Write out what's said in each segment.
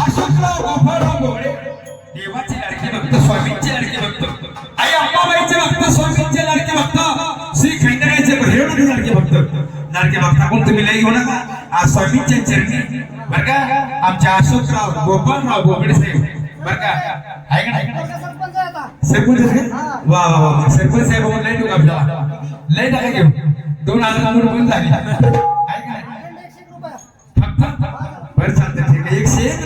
अशोकराव गोपाळराव गोळे देवाचे लाडके भक्त स्वामींचे लाडके भक्त। आई अंबाबाईचे भक्त स्वामींचे लाडके भक्त। श्री भैरवनाथ लाडके भक्त. लाडके भक्ताकडून तुम्ही लई घेऊ नका. आज स्वामींच्या चरणी. बर का? आमच्या अशोकराव गोपाळराव गोगडे साहेब. बर का? सरपंच? वा वा वा. साहेब देऊ आपल्याला? टाका घेऊ? दोन हजार रुपये झाले. रुपया. फक्त बरं चालतं ठीक आहे. एकशे एक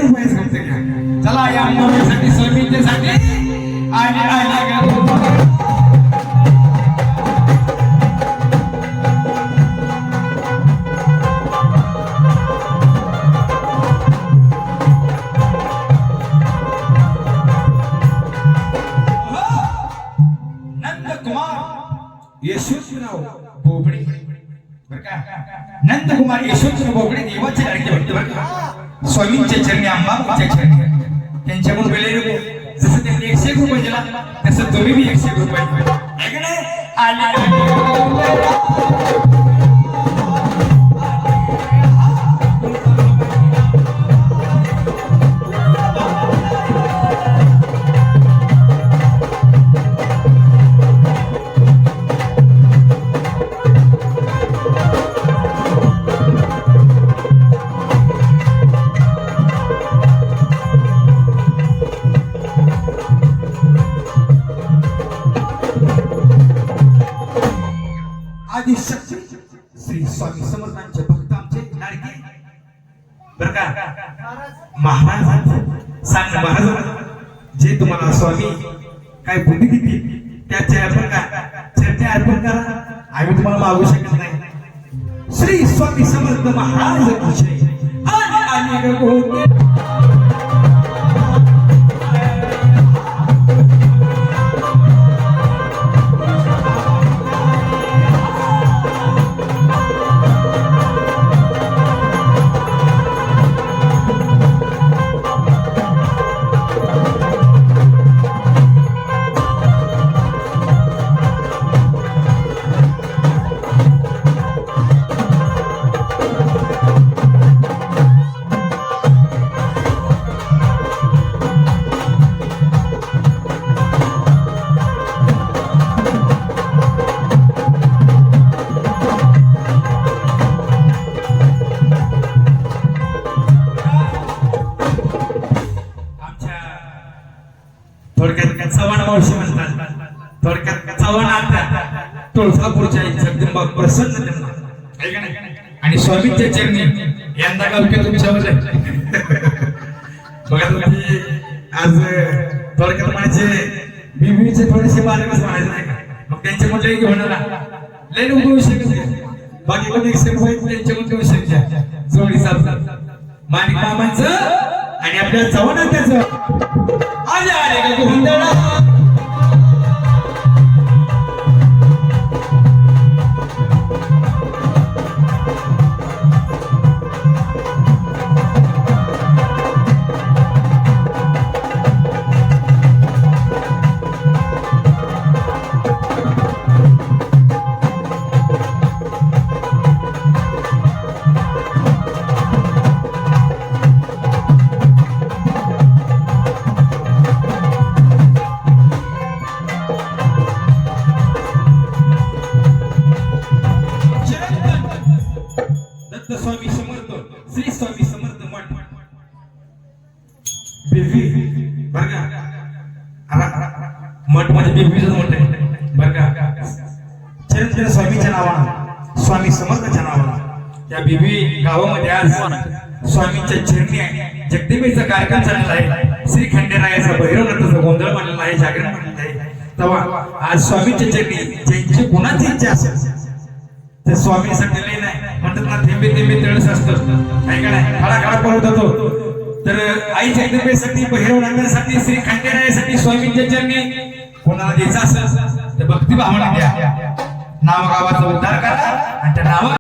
घ्या चला या अंबाबाईसाठी स्वामींच्यासाठी. आणि नंदकुमार यशवंतराव बोबडे. बरं का? नंदकुमार यशवंतराव बोबडे देवाचे लाडके भक्त बरं का? स्वामींच्या चरणी अंबाबाईच्या चरणी. त्यांच्याकडून वेळे जसं त्यांनी एकशे एक रुपये दिला तसं तुम्ही बी एकशे एक रुपये आले समर्थांचे भक्त आमचे लाडके बर का? महाराज सांग महाराज जे तुम्हाला स्वामी काय बुद्धी देतील त्याचे अर्पण का चर्चा अर्पण करा. आम्ही तुम्हाला मागू शकत नाही. श्री स्वामी समर्थ महाराज की आणि अनेक होते थोडक्यात चव्हाण मावशी म्हणतात. थोडक्यात चव्हाण आता तुळजापूरच्या जगदंबा प्रसन्न त्यांना आणि स्वामींच्या चरणी यंदा गावके तुमच्यावर आहे. बघा तुम्ही आज थोडक्यात म्हणायचे बीबीचे थोडेसे बालकच म्हणायचे नाही का? मग त्यांचे म्हटले घेऊन लय लोक विषय बाकी पण एक सेट होईल त्यांचे पण घेऊ शकते जोडी चालतात. माणिक मामांचं आणि आपल्या जवळ त्याचं. आले आले का गोविंदडा मठ म्हणजे बेबीच मठ आहे बर का? चरित्र स्वामीच्या नावानं स्वामी समर्थच्या नावानं. त्या बेबी गावामध्ये आज स्वामींच्या चिरणी आहे. जगदीबाईचा कार्यक्रम चाललेला आहे. श्री खंडेरायाचा भैरवनाथाचा गोंधळ मांडलेला आहे जागरण मांडलेलं आहे. तेव्हा आज स्वामीच्या चिरणी ज्यांची कोणाची इच्छा असेल ते स्वामी लई नाही म्हणतात ना थेंबे थेंबे तळस असतं काय का नाही? खळा खळा पडत होतो. तर आई जगदंबेसाठी भैरवनाथासाठी श्री खंडेरायासाठी स्वामींच्या चरणी कोणाला द्यायचं असेल तर भक्तिभावाने द्या. नाव गावाचा उद्धार करा आणि त्या नावा